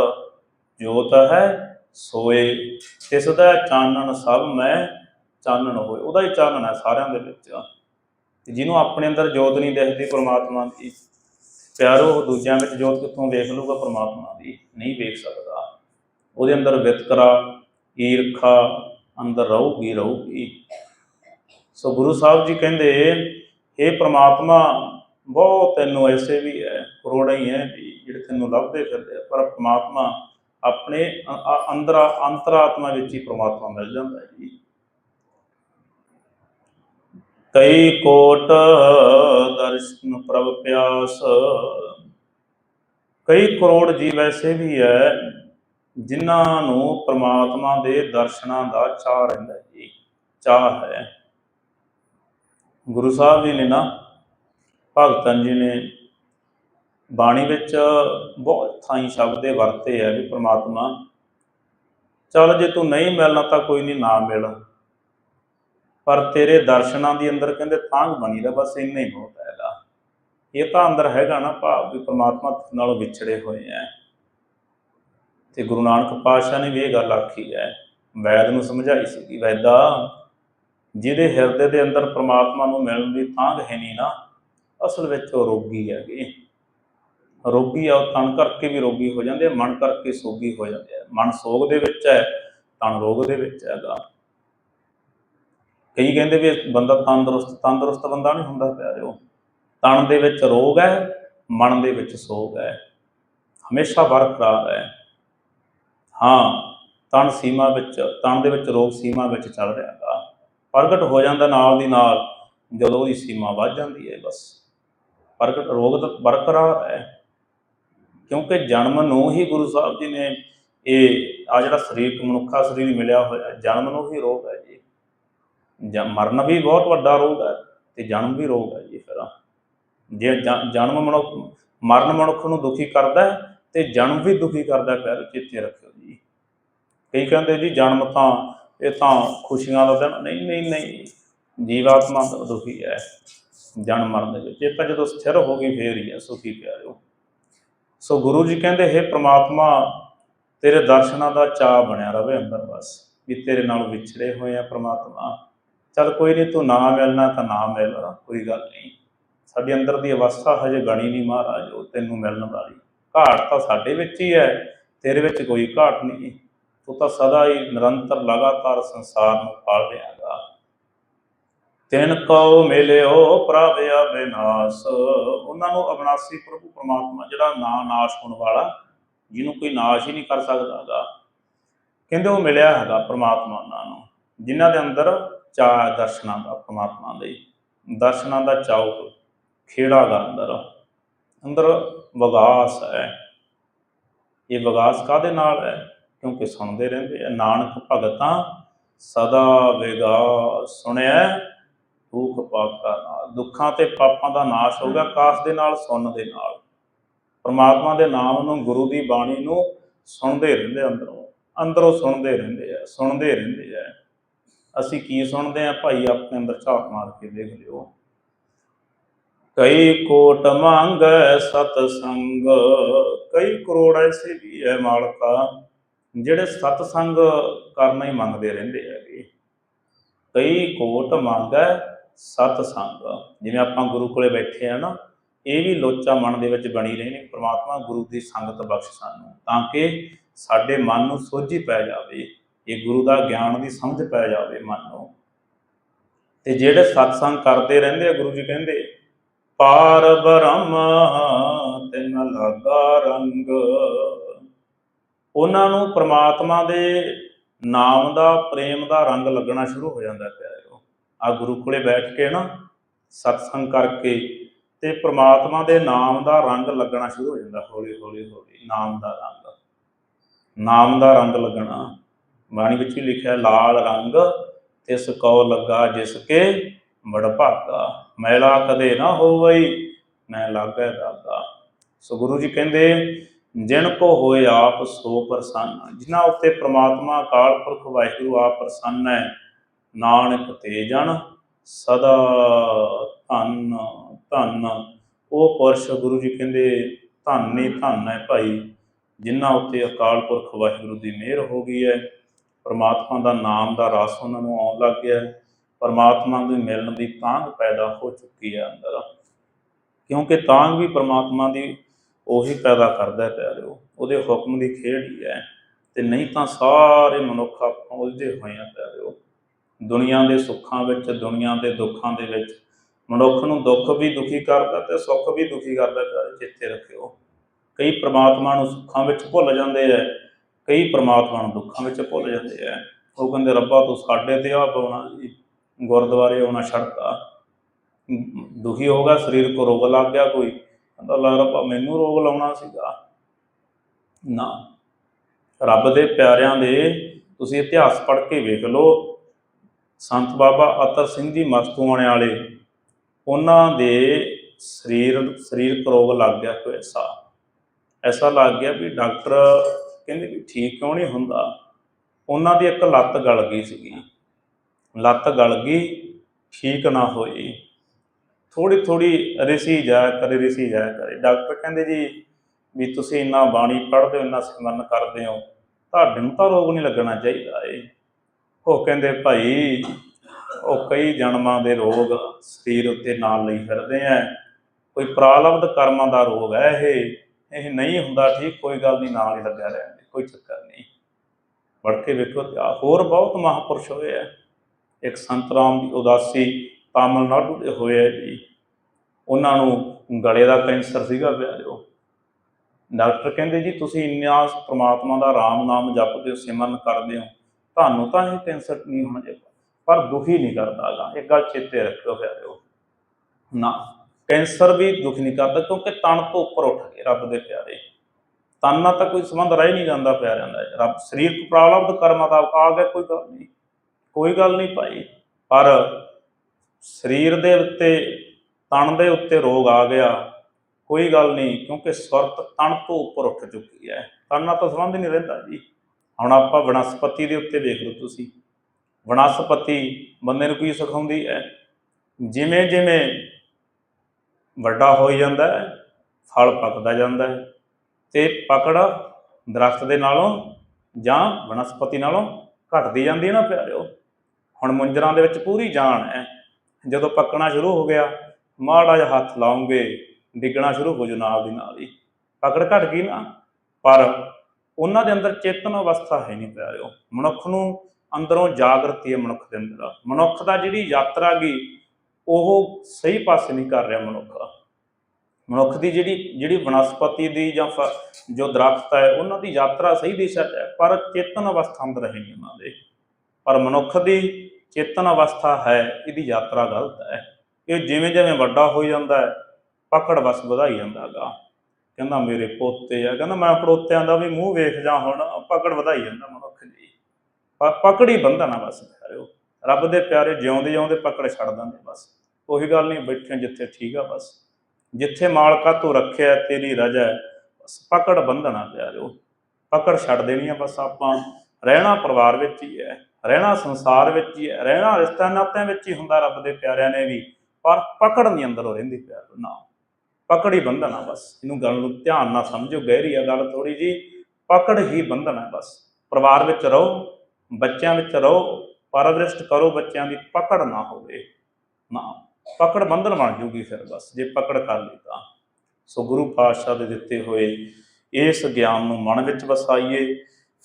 ਜੋਤ ਹੈ, ਸੋਏ। ਤਿਸ ਦਾ ਚਾਨਣ ਸਭ ਮੈਂ, ਚਾਨਣ ਹੋਏ। ਉਹਦਾ ਹੀ ਚਾਨਣ ਹੈ ਸਾਰਿਆਂ ਦੇ ਵਿੱਚ। ਜਿਹਨੂੰ ਆਪਣੇ ਅੰਦਰ ਜੋਤ ਨਹੀਂ ਦਿਖਦੀ, ਪਰਮਾਤਮਾ ਦੀ ਪਿਆਰੋ ਉਹ ਦੂਜਿਆਂ ਵਿੱਚ ਜੋਤ ਕਿੱਥੋਂ ਵੇਖ ਲੂਗਾ ਪਰਮਾਤਮਾ ਦੀ? ਨਹੀਂ ਵੇਖ ਸਕਦਾ। ਉਹਦੇ ਅੰਦਰ ਵਿਤਕਰਾ ਈਰਖਾ ਅੰਦਰ ਰਹੂਗੀ ਰਹੂਗੀ ਸੋ ਗੁਰੂ ਸਾਹਿਬ ਜੀ ਕਹਿੰਦੇ ਇਹ ਪ੍ਰਮਾਤਮਾ, ਬਹੁਤ ਤੈਨੂੰ ਐਸੇ ਵੀ ਹੈ, ਕਰੋੜਾਂ ਹੀ ਹੈ ਵੀ ਜਿਹੜੇ ਤੈਨੂੰ ਲੱਭਦੇ ਫਿਰਦੇ ਆ, ਪਰ ਪ੍ਰਮਾਤਮਾ ਆਪਣੇ ਅ- ਅ- ਅੰਦਰ ਅੰਤਰਾਤਮਾ ਵਿੱਚ ਹੀ ਪ੍ਰਮਾਤਮਾ ਮਿਲ ਜਾਂਦਾ ਹੈ ਜੀ। ਕਈ ਕੋਟ ਦਰਸ਼ਨ ਪ੍ਰਭ ਪਿਆਸ। ਕਈ ਕਰੋੜ ਜੀਵ ਐਸੇ ਵੀ ਹੈ ਜਿਨ੍ਹਾਂ ਨੂੰ ਪ੍ਰਮਾਤਮਾ ਦੇ ਦਰਸ਼ਨਾਂ ਦਾ ਚਾਹ ਰਹਿੰਦਾ ਜੀ ਚਾਹ ਹੈ। ਗੁਰੂ ਸਾਹਿਬ ਜੀ ਨੇ ਨਾ ਭਗਤਨ ਜੀ ਨੇ ਬਾਣੀ ਵਿੱਚ ਬਹੁਤ ਥਾਈਂ ਸ਼ਬਦ ਦੇ ਵਰਤੇ ਹੈ ਵੀ ਪ੍ਰਮਾਤਮਾ, ਚੱਲ ਜੇ ਤੂੰ ਨਹੀਂ ਮਿਲਣਾ ਤਾਂ ਕੋਈ ਨਹੀਂ ਨਾ ਮਿਲ। ਪਰ ਤੇਰੇ ਦਰਸ਼ਨਾਂ ਦੀ ਅੰਦਰ ਕਹਿੰਦੇ ਤਾਂਗ ਬਣੀ ਦਾ ਬਸ ਇੰਨਾ ਹੀ ਬਹੁਤ ਹੈਗਾ ਇਹ ਤਾਂ ਅੰਦਰ ਹੈਗਾ ਨਾ ਭਾਵ ਵੀ ਪ੍ਰਮਾਤਮਾ ਨਾਲੋਂ ਵਿਛੜੇ ਹੋਏ ਐ ਤੇ ਗੁਰੂ ਨਾਨਕ ਪਾਤਸ਼ਾਹ ਨੇ ਵੀ ਇਹ ਗੱਲ ਆਖੀ ਹੈ। ਵੈਦ ਨੂੰ ਸਮਝਾਈ ਸੀ ਕਿ ਵੈਦਾ, ਜਿਹਦੇ ਹਿਰਦੇ ਦੇ ਅੰਦਰ ਪ੍ਰਮਾਤਮਾ ਨੂੰ ਮਿਲਣ ਦੀ ਤਾਂਗ ਹੈ ਨਹੀਂ ਨਾ, ਅਸਲ ਵਿੱਚ ਉਹ ਰੋਗੀ ਹੈਗੇ। ਰੋਗੀ ਆ, ਉਹ ਤਨ ਕਰਕੇ ਵੀ ਰੋਗੀ ਹੋ ਜਾਂਦੇ ਆ, ਮਨ ਕਰਕੇ ਸੋਗੀ ਹੋ ਜਾਂਦੇ ਆ। ਮਨ ਸੋਗ ਦੇ ਵਿੱਚ ਹੈ, ਤਨ ਰੋਗ ਦੇ ਵਿੱਚ ਹੈਗਾ। ਕਈ ਕਹਿੰਦੇ ਵੀ ਬੰਦਾ ਤੰਦਰੁਸਤ ਤੰਦਰੁਸਤ ਬੰਦਾ ਨਹੀਂ ਹੁੰਦਾ ਪਿਆਰਿਓ। ਤਣ ਦੇ ਵਿੱਚ ਰੋਗ ਹੈ, ਮਨ ਦੇ ਵਿੱਚ ਸੋਗ ਹੈ। ਹਮੇਸ਼ਾ ਬਰਕਰਾਰ ਹੈ। ਹਾਂ ਤਣ ਸੀਮਾ ਵਿੱਚ ਤਣ ਦੇ ਵਿੱਚ ਰੋਗ ਸੀਮਾ ਵਿੱਚ ਚੱਲ ਰਿਹਾ ਹੈਗਾ। ਪ੍ਰਗਟ ਹੋ ਜਾਂਦਾ ਨਾਲ ਦੀ ਨਾਲ, ਜਦੋਂ ਉਹਦੀ ਸੀਮਾ ਵੱਧ ਜਾਂਦੀ ਹੈ ਬਸ। ਪ੍ਰਗਟ ਰੋਗ ਤਾਂ ਬਰਕਰਾਰ ਹੈ। ਕਿਉਂਕਿ ਜਨਮ ਨੂੰ ਹੀ ਗੁਰੂ ਸਾਹਿਬ ਜੀ ਨੇ ਇਹ ਆ ਜਿਹੜਾ ਸਰੀਰਕ ਮਨੁੱਖਾ ਸਰੀਰ ਮਿਲਿਆ ਹੋਇਆ, ਜਨਮ ਨੂੰ ਹੀ ਰੋਗ ਹੈ ਜੀ। ਜਾਂ ਮਰਨ ਵੀ ਬਹੁਤ ਵੱਡਾ ਰੋਗ ਹੈ ਤੇ ਜਨਮ ਵੀ ਰੋਗ ਹੈ ਜੀ ਫਿਰ ਜੇ ਜਨਮ ਮਨੁੱਖ, ਮਰਨ ਮਨੁੱਖ ਨੂੰ ਦੁਖੀ ਕਰਦਾ ਹੈ ਤੇ ਜਨਮ ਵੀ ਦੁਖੀ ਕਰਦਾ ਹੈ ਪਿਆਰੇ ਚੇਤੇ ਰੱਖਿਓ ਜੀ। ਕਈ ਕਹਿੰਦੇ ਜੀ ਜਨਮ ਤਾਂ, ਇਹ ਤਾਂ ਖੁਸ਼ੀਆਂ ਦਾ ਦਿਨ, ਨਹੀਂ ਨਹੀਂ ਨਹੀਂ। ਜੀਵਾਤਮਾ ਦੁਖੀ ਹੈ, ਜਨਮ ਮਰਨ ਦੇ ਵਿੱਚ। ਇਹ ਤਾਂ ਜਦੋਂ ਸਥਿਰ ਹੋ ਗਈ, ਫੇਰ ਹੀ ਹੈ, ਸੁਖੀ ਪਿਆਰਿਓ। ਸੋ ਗੁਰੂ ਜੀ ਕਹਿੰਦੇ, ਹੈ ਪ੍ਰਮਾਤਮਾ, ਤੇਰੇ ਦਰਸ਼ਨਾਂ ਦਾ ਚਾਹ ਬਣਿਆ ਰਵੇ ਅੰਦਰ ਬਸ, ਵੀ ਤੇਰੇ ਨਾਲ ਵਿਛੜੇ ਹੋਏ ਆ ਪ੍ਰਮਾਤਮਾ। ਚਲ ਕੋਈ ਨਹੀਂ ਤੂੰ ਨਾ ਮਿਲਣਾ ਤਾਂ ਨਾ ਮਿਲ, ਕੋਈ ਗੱਲ ਨਹੀਂ ਸਾਡੀ ਅੰਦਰ ਦੀ ਅਵਸਥਾ ਹਜੇ ਗਣੀ ਨਹੀਂ ਮਹਾਰਾਜ, ਉਹ ਤੈਨੂੰ ਮਿਲਣ ਵਾਲੀ। ਘਾਟ ਤਾਂ ਸਾਡੇ ਵਿੱਚ ਹੀ ਹੈ, ਤੇਰੇ ਵਿੱਚ ਕੋਈ ਘਾਟ ਨਹੀਂ। ਤੂੰ ਤਾਂ ਸਦਾ ਹੀ ਨਿਰੰਤਰ ਲਗਾਤਾਰ ਸੰਸਾਰ ਨੂੰ ਪਾਲ ਰਿਹਾਗਾ। ਤਿਨ ਕਉ ਮਿਲਿਓ, ਪ੍ਰਭ ਅਬਿਨਾਸ਼ ਉਹਨਾਂ ਨੂੰ ਅਬਨਾਸੀ ਪ੍ਰਭੂ ਪਰਮਾਤਮਾ, ਜਿਹੜਾ ਨਾ ਨਾਸ਼ ਹੋਣ ਵਾਲਾ, ਜਿਹਨੂੰ ਕੋਈ ਨਾਸ਼ ਹੀ ਨਹੀਂ ਕਰ ਸਕਦਾਗਾ। ਕਹਿੰਦੇ ਉਹ ਮਿਲਿਆ ਹੈਗਾ ਪਰਮਾਤਮਾ ਉਹਨਾਂ ਨੂੰ, ਜਿਨ੍ਹਾਂ ਦੇ ਅੰਦਰ ਚਾ ਦਰਸ਼ਨਾਂ ਦਾ ਪਰਮਾਤਮਾ ਦੇ ਦਰਸ਼ਨਾਂ ਦਾ ਚਾਉ ਖੇੜਾ ਗਾ ਅੰਦਰ। ਅੰਦਰ ਵਿਗਾਸ ਹੈ। ਇਹ ਵਿਗਾਸ ਕਾਦੇ ਨਾਲ ਹੈ? ਕਿਉਂਕਿ ਸੁਣਦੇ ਰਹਿੰਦੇ ਆ, ਨਾਨਕ ਭਗਤਾਂ ਸਦਾ ਵਿਗਾਸ ਸੁਣਿਆ, ਦੁੱਖ ਪਾਪਾਂ ਨਾਲ। ਦੁੱਖਾਂ ਤੇ ਪਾਪਾਂ ਦਾ ਨਾਸ਼ ਹੋ ਗਿਆ ਕਾਸ ਦੇ ਨਾਲ ਸੁਣਨ ਦੇ ਨਾਲ। ਪਰਮਾਤਮਾ ਦੇ ਨਾਮ ਨੂੰ, ਗੁਰੂ ਦੀ ਬਾਣੀ ਨੂੰ ਸੁਣਦੇ ਰਹਿੰਦੇ ਅੰਦਰੋਂ। ਅੰਦਰੋਂ ਸੁਣਦੇ ਰਹਿੰਦੇ ਆ, ਸੁਣਦੇ ਰਹਿੰਦੇ ਆ। ਅਸੀਂ ਕੀ ਸੁਣਦੇ ਆ ਭਾਈ ਆਪਣੇ ਅੰਦਰ ਝਾਕ ਮਾਰ ਕੇ ਦੇਖ ਲਿਓ। ਕਈ ਕੋਟ ਮੰਗੈ ਸਤ ਸੰਗ, ਕਈ ਕਰੋੜ ਐਸੇ ਵੀ ਹੈ ਮਾਲਕਾ ਜਿਹੜੇ ਸਤ ਸੰਗ ਕਰਨਾ ਹੀ ਮੰਗਦੇ ਰਹਿੰਦੇ ਹੈਗੇ। ਕਈ ਕੋਟ ਮੰਗੈ ਸਤ ਸੰਗ, ਜਿਵੇਂ ਆਪਾਂ ਗੁਰੂ ਕੋਲੇ ਬੈਠੇ ਆ ਨਾ, ਇਹ ਵੀ ਲੋਚਾ ਮਨ ਦੇ ਵਿੱਚ ਬਣੀ ਰਹੇ ਨੇ ਪ੍ਰਮਾਤਮਾ ਗੁਰੂ ਦੀ ਸੰਗਤ ਬਖਸ਼ ਸਾਨੂੰ, ਤਾਂ ਕਿ ਸਾਡੇ ਮਨ ਨੂੰ ਸੋਝੀ ਪੈ ਜਾਵੇ। ਇਹ ਗੁਰੂ ਦਾ ਗਿਆਨ ਦੀ ਸਮਝ ਪੈ ਜਾਵੇ ਮਨ। ਨੂੰ ਤੇ ਜਿਹੜੇ ਸਤਸੰਗ ਕਰਦੇ ਰਹਿੰਦੇ ਆ, ਗੁਰੂ ਜੀ ਕਹਿੰਦੇ, ਪਾਰ ਬ੍ਰਹਮ ਤਿਨ ਲਾਗਾ ਰੰਗ। ਉਹਨਾਂ ਨੂੰ ਪ੍ਰਮਾਤਮਾ ਦੇ ਨਾਮ ਦਾ, ਪ੍ਰੇਮ ਦਾ ਰੰਗ ਲੱਗਣਾ ਸ਼ੁਰੂ ਹੋ ਜਾਂਦਾ ਪਿਆਰਿਓ ਆ ਗੁਰੂ ਕੋਲੇ ਬੈਠ ਕੇ ਨਾ ਸਤਸੰਗ ਕਰਕੇ ਤੇ ਪ੍ਰਮਾਤਮਾ ਦੇ ਨਾਮ ਦਾ ਰੰਗ ਲੱਗਣਾ ਸ਼ੁਰੂ ਹੋ ਜਾਂਦਾ ਹੌਲੀ ਹੌਲੀ ਹੌਲੀ ਨਾਮ ਦਾ ਰੰਗ। ਨਾਮ ਦਾ ਰੰਗ ਲੱਗਣਾ। ਬਾਣੀ ਵਿੱਚ ਵੀ ਲਿਖਿਆ, ਲਾਲ ਰੰਗ ਤਿਸ ਕਉ ਲੱਗਾ ਜਿਸ ਕੇ ਬੜ ਭਾਗਾ। ਮੈਲਾ ਕਦੇ ਨਾ ਹੋਵਈ ਮੈਂ ਲਾਗੈ ਦਾਗਾ। ਸੋ ਗੁਰੂ ਜੀ ਕਹਿੰਦੇ, ਜਿਨ ਕੋ ਹੋਏ ਆਪ ਸੋ ਪ੍ਰਸੰਨ। ਜਿਨ੍ਹਾਂ ਉੱਤੇ ਪ੍ਰਮਾਤਮਾ ਅਕਾਲ ਪੁਰਖ ਵਾਹਿਗੁਰੂ ਆਪ ਪ੍ਰਸੰਨ ਹੈ, ਨਾਨਕ ਤੇ ਜਨ ਸਦਾ ਧੰਨ ਧੰਨ। ਉਹ ਪੁਰਸ਼ ਗੁਰੂ ਜੀ ਕਹਿੰਦੇ, ਧੰਨ ਹੀ ਧੰਨ ਹੈ ਭਾਈ, ਜਿਨ੍ਹਾਂ ਉੱਤੇ ਅਕਾਲ ਪੁਰਖ ਵਾਹਿਗੁਰੂ ਦੀ ਮਿਹਰ ਹੋ ਗਈ ਹੈ। ਪਰਮਾਤਮਾ ਦਾ ਨਾਮ ਦਾ ਰਸ ਉਹਨਾਂ ਨੂੰ ਆਉਣ ਲੱਗ ਗਿਆ ਹੈ। ਪਰਮਾਤਮਾ ਦੇ ਮਿਲਣ ਦੀ ਤਾਂਘ ਪੈਦਾ ਹੋ ਚੁੱਕੀ ਹੈ ਅੰਦਰ। ਕਿਉਂਕਿ ਤਾਂਘ ਵੀ ਪਰਮਾਤਮਾ ਦੀ ਉਹੀ ਪੈਦਾ ਕਰਦਾ ਹੈ ਪਿਆਰਿਓ। ਉਹਦੇ ਹੁਕਮ ਦੀ ਖੇਡ ਹੀ ਹੈ। ਤੇ ਨਹੀਂ ਤਾਂ ਸਾਰੇ ਮਨੁੱਖ ਆਪਾਂ ਉਲਝੇ ਹੋਏ ਆ ਪਿਆਰਿਓ। ਦੁਨੀਆ ਦੇ ਸੁੱਖਾਂ ਵਿੱਚ, ਦੁਨੀਆ ਦੇ ਦੁੱਖਾਂ ਦੇ ਵਿੱਚ ਮਨੁੱਖ ਨੂੰ ਦੁੱਖ ਵੀ ਦੁਖੀ ਕਰਦਾ ਤੇ ਸੁੱਖ ਵੀ ਦੁਖੀ ਕਰਦਾ ਪਿਆਰੇ ਚੇਤੇ ਰੱਖਿਓ। ਕਈ ਪ੍ਰਮਾਤਮਾ ਨੂੰ ਸੁੱਖਾਂ ਵਿੱਚ ਭੁੱਲ ਜਾਂਦੇ ਐ ਕਈ ਪ੍ਰਮਾਤਮਾ ਨੂੰ ਦੁੱਖਾਂ ਵਿੱਚ ਭੁੱਲ ਜਾਂਦੇ ਐ ਉਹ ਕਹਿੰਦੇ, ਰੱਬਾ, ਤੂੰ ਸਾਡੇ ਤੇ ਆ ਪਾਉਣਾ ਜੀ। ਗੁਰਦੁਆਰੇ ਆਉਣਾ ਛੱਡਤਾ। ਦੁਖੀ ਹੋ ਗਿਆ, ਸਰੀਰ ਕੋ ਰੋਗ ਲੱਗ ਗਿਆ ਕੋਈ। ਕਹਿੰਦਾ, ਲਾ ਰੱਬਾ, ਮੈਨੂੰ ਰੋਗ ਲਾਉਣਾ ਸੀਗਾ। ਨਾ। ਰੱਬ ਦੇ ਪਿਆਰਿਆਂ ਦੇ ਤੁਸੀਂ ਇਤਿਹਾਸ ਪੜ੍ਹ ਕੇ ਵੇਖ ਲਓ। ਸੰਤ ਬਾਬਾ ਅਤਰ ਸਿੰਘ ਜੀ ਮਸਤੂਆਣੇ ਵਾਲੇ, ਉਹਨਾਂ ਦੇ ਸਰੀਰ, ਸਰੀਰਕ ਰੋਗ ਲੱਗ ਗਿਆ ਕੋਈ ਐਸਾ। ਐਸਾ ਲੱਗ ਗਿਆ ਵੀ ਡਾਕਟਰ ਕਹਿੰਦੇ ਵੀ ਠੀਕ ਕਿਉਂ ਨਹੀਂ ਹੁੰਦਾ? ਉਹਨਾਂ ਦੀ ਇੱਕ ਲੱਤ ਗਲ ਗਈ ਸੀਗੀ। ਲੱਤ ਗਲ ਗਈ, ਠੀਕ ਨਾ ਹੋਈ। ਥੋੜੀ ਥੋੜੀ ਰਿਸੀ ਜਾ ਕਰੇ, ਰਿਸੀ ਜਾ ਕਰੇ। ਡਾਕਟਰ ਕਹਿੰਦੇ ਜੀ ਵੀ ਤੁਸੀਂ ਇੰਨਾ ਬਾਣੀ ਪੜ੍ਹਦੇ ਹੋ, ਇੰਨਾ ਸਿਮਰਨ ਕਰਦੇ ਹੋ, ਤੁਹਾਡੇ ਨੂੰ ਤਾਂ ਰੋਗ ਨਹੀਂ ਲੱਗਣਾ ਚਾਹੀਦਾ ਏ। ਉਹ ਕਹਿੰਦੇ ਭਾਈ, ਉਹ ਕਈ ਜਨਮਾਂ ਦੇ ਰੋਗ ਸਰੀਰ ਉੱਤੇ ਨਾਲ ਲਈ ਫਿਰਦੇ ਆ ਕੋਈ ਪ੍ਰਾਲਬਧ ਕਰਮਾਂ ਦਾ ਰੋਗ ਹੈ ਇਹ। ਇਹ ਨਹੀਂ ਹੁੰਦਾ ਠੀਕ ਕੋਈ ਗੱਲ ਨਹੀਂ, ਨਾਲ ਹੀ ਲੱਗਿਆ ਰਹਿਣ ਦੇ ਕੋਈ ਚੱਕਰ ਨਹੀਂ। ਵੜ ਕੇ ਵੇਖੋ ਤੇ ਆਹ ਹੋਰ ਬਹੁਤ ਮਹਾਪੁਰਸ਼ ਹੋਏ ਆ। ਇੱਕ ਸੰਤ ਰਾਮ ਦੀ ਉਦਾਸੀ ਤਾਮਿਲਨਾਡੂ ਦੇ ਹੋਏ ਆ ਜੀ। ਉਹਨਾਂ ਨੂੰ ਗਲੇ ਦਾ ਕੈਂਸਰ ਸੀਗਾ ਪਿਆਰਿਓ ਡਾਕਟਰ ਕਹਿੰਦੇ, ਜੀ, ਤੁਸੀਂ ਇੰਨਾ ਪ੍ਰਮਾਤਮਾ ਦਾ ਰਾਮ ਨਾਮ ਜਪਦੇ ਹੋ ਸਿਮਰਨ ਕਰਦੇ ਹੋ, ਤੁਹਾਨੂੰ ਤਾਂ ਇਹ ਕੈਂਸਰ ਨਹੀਂ ਹੋਣਾ ਚਾਹੀਦਾ। ਪਰ ਦੁਖੀ ਨਹੀਂ ਕਰਦਾਗਾ ਇਹ ਗੱਲ ਚੇਤੇ ਰੱਖਿਓ ਪਿਆਰਿਓ ਨਾ। ਕੈਂਸਰ ਵੀ ਦੁੱਖ ਨਹੀਂ ਕਰਦਾ ਕਿਉਂਕਿ ਤਣ ਤੋਂ ਉੱਪਰ ਉੱਠ ਗਏ ਰੱਬ ਦੇ ਪਿਆਰੇ। ਤਨ ਨਾਲ ਤਾਂ ਕੋਈ ਸੰਬੰਧ ਰਹਿ ਨਹੀਂ ਜਾਂਦਾ ਪਿਆਰਿਆਂ ਦਾ। ਰੱਬ ਸਰੀਰਕ ਪ੍ਰਾਲਬਧ ਕਰਮਾਂ ਦਾ ਆ ਗਿਆ, ਕੋਈ ਗੱਲ ਨਹੀਂ। ਕੋਈ ਗੱਲ ਨਹੀਂ ਭਾਈ। ਪਰ ਸਰੀਰ ਦੇ ਉੱਤੇ ਤਣ ਦੇ ਉੱਤੇ ਰੋਗ ਆ ਗਿਆ, ਕੋਈ ਗੱਲ ਨਹੀਂ ਕਿਉਂਕਿ ਸੁਰਤ ਤਣ ਤੋਂ ਉੱਪਰ ਉੱਠ ਚੁੱਕੀ ਹੈ। ਤਨ ਨਾਲ ਤਾਂ ਸੰਬੰਧ ਨਹੀਂ ਰਹਿੰਦਾ ਜੀ। ਹੁਣ ਆਪਾਂ ਵਨਸਪਤੀ ਦੇ ਉੱਤੇ ਦੇਖ ਲਓ ਤੁਸੀਂ। ਵਨਸਪਤੀ ਬੰਦੇ ਨੂੰ ਕੀ ਸਿਖਾਉਂਦੀ ਹੈ? ਜਿਵੇਂ ਜਿਵੇਂ ਵੱਡਾ ਹੋਈ ਜਾਂਦਾ ਹੈ, ਫਲ ਪੱਕਦਾ ਜਾਂਦਾ ਹੈ ਤੇ ਪਕੜ ਦਰਖਤ ਦੇ ਨਾਲੋਂ ਜਾਂ ਵਨਸਪਤੀ ਨਾਲੋਂ ਘਟਦੀ ਜਾਂਦੀ ਹੈ ਨਾ ਪਿਆਰਿਓ? ਹੁਣ ਮੁੰਜਰਾਂ ਦੇ ਵਿੱਚ ਪੂਰੀ ਜਾਨ ਹੈ। ਜਦੋਂ ਪੱਕਣਾ ਸ਼ੁਰੂ ਹੋ ਗਿਆ, ਮਾੜਾ ਜਿਹਾ ਹੱਥ ਲਾਉਂਗੇ, ਡਿੱਗਣਾ ਸ਼ੁਰੂ ਹੋ ਜੂ ਨਾਲ ਦੀ ਨਾਲ ਹੀ। ਪਕੜ ਘਟ ਗਈ ਨਾ, ਪਰ ਉਹਨਾਂ ਦੇ ਅੰਦਰ ਚੇਤਨ ਅਵਸਥਾ ਹੈ ਨਹੀਂ ਪਿਆਰਿਓ। ਮਨੁੱਖ ਨੂੰ ਅੰਦਰੋਂ ਜਾਗਰਤੀ ਹੈ ਮਨੁੱਖ ਦੇ ਅੰਦਰ। ਮਨੁੱਖ ਦਾ ਜਿਹੜੀ ਯਾਤਰਾ ਗਈ ਉਹ ਸਹੀ ਪਾਸੇ ਨਹੀਂ ਕਰ ਰਿਹਾ ਮਨੁੱਖ। ਮਨੁੱਖ ਦੀ ਜਿਹੜੀ ਜਿਹੜੀ ਵਨਸਪਤੀ ਦੀ ਜਾਂ ਫ- ਜੋ ਦਰਖਤ ਹੈ, ਉਹਨਾਂ ਦੀ ਯਾਤਰਾ ਸਹੀ ਦਿਸ਼ਾ 'ਚ ਹੈ, ਪਰ ਚੇਤਨ ਅਵਸਥਾ ਅੰਦਰ ਹੈ ਨਹੀਂ ਉਹਨਾਂ ਦੇ। ਪਰ ਮਨੁੱਖ ਦੀ ਚੇਤਨ ਅਵਸਥਾ ਹੈ, ਇਹਦੀ ਯਾਤਰਾ ਗਲਤ ਹੈ। ਇਹ ਜਿਵੇਂ ਜਿਵੇਂ ਵੱਡਾ ਹੋ ਜਾਂਦਾ ਹੈ, ਪਕੜ ਵਸ ਵਧਾਈ ਜਾਂਦਾ ਹੈਗਾ ਕਹਿੰਦਾ ਮੇਰੇ ਪੋਤੇ ਆ, ਕਹਿੰਦਾ ਮੈਂ ਪੜੋਤਿਆਂ ਦਾ ਵੀ ਮੂੰਹ ਵੇਖ ਜਾ ਹੁਣ, ਪਕੜ ਵਧਾਈ ਜਾਂਦਾ ਮਨੁੱਖ ਦੀ। ਪ- ਪਕੜ ਹੀ ਬੰਧਨ ਆ ਬਸ, ਪਿਆਰਿਓ। ਰੱਬ ਦੇ ਪਿਆਰੇ ਜਿਉਂਦੇ ਜਿਉਂਦੇ ਪਕੜ ਛੱਡ ਦਿੰਦੇ, ਬਸ। ਉਹੀ ਗੱਲ ਨਹੀਂ, ਬੈਠੇ ਜਿੱਥੇ ਠੀਕ ਆ, ਬਸ। ਜਿੱਥੇ ਮਾਲਕਾ ਤੂੰ ਰੱਖਿਆ, ਤੇਰੀ ਰਜਾ ਬਸ ਪਕੜ ਬੰਧਨਾ ਪਿਆਰਿਓ। ਪਕੜ ਛੱਡ ਦੇਣੀ ਆ, ਬਸ ਆਪਾਂ। ਰਹਿਣਾ ਪਰਿਵਾਰ ਵਿੱਚ ਹੀ ਹੈ, ਰਹਿਣਾ ਸੰਸਾਰ ਵਿੱਚ ਹੀ ਹੈ, ਰਹਿਣਾ ਰਿਸ਼ਤਾ ਨਾਤਿਆਂ ਵਿੱਚ ਹੀ ਹੁੰਦਾ ਰੱਬ ਦੇ ਪਿਆਰਿਆਂ ਨੇ ਵੀ। ਪਰ ਪਕੜ ਨਹੀਂ ਅੰਦਰੋਂ ਰਹਿੰਦੀ ਪਿਆਰ ਨਾ। ਪਕੜ ਹੀ ਬੰਧਨ ਆ ਬਸ। ਇਹਨੂੰ ਗੱਲ ਨੂੰ ਧਿਆਨ ਨਾਲ ਸਮਝੋ, ਗਹਿਰੀ ਆ ਗੱਲ ਥੋੜੀ ਜੀ ਪਕੜ ਹੀ ਬੰਧਣਾ, ਬਸ। ਪਰਿਵਾਰ ਵਿੱਚ ਰਹੋ, ਬੱਚਿਆਂ ਵਿੱਚ ਰਹੋ ਪਰਵਰਿਸ਼ਟ ਕਰੋ ਬੱਚਿਆਂ ਦੀ, ਪਕੜ ਨਾ ਹੋਵੇ। ਨਾ, ਪਕੜ ਬੰਧਨ ਬਣ ਜੂਗੀ ਫਿਰ ਬਸ, ਜੇ ਪਕੜ ਕਰ ਲਈ ਤਾਂ। ਸੋ ਗੁਰੂ ਪਾਤਸ਼ਾਹ ਦੇ ਦਿੱਤੇ ਹੋਏ ਇਸ ਗਿਆਨ ਨੂੰ ਮਨ ਵਿੱਚ ਵਸਾਈਏ,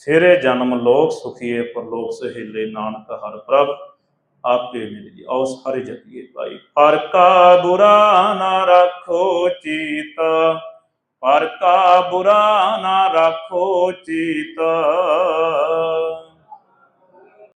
ਫਿਰੇ ਜਨਮ ਲੋਕ ਸੁਖੀਏ, ਪਰਲੋਕ ਸਹਿਲੇ ਨਾਨਕ ਹਰ ਪ੍ਰਭ, ਆਪੇ ਮਿਲ ਜੀ। ਆਓ ਸਾਰੇ ਜਪੀਏ ਭਾਈ, ਪਰ ਕਾ ਬੁਰਾ ਨਾ ਰੱਖੋ ਚੀਤ, ਪਰ ਕਾ ਬੁਰਾ ਨਾ ਰੱਖੋ ਚੀਤ।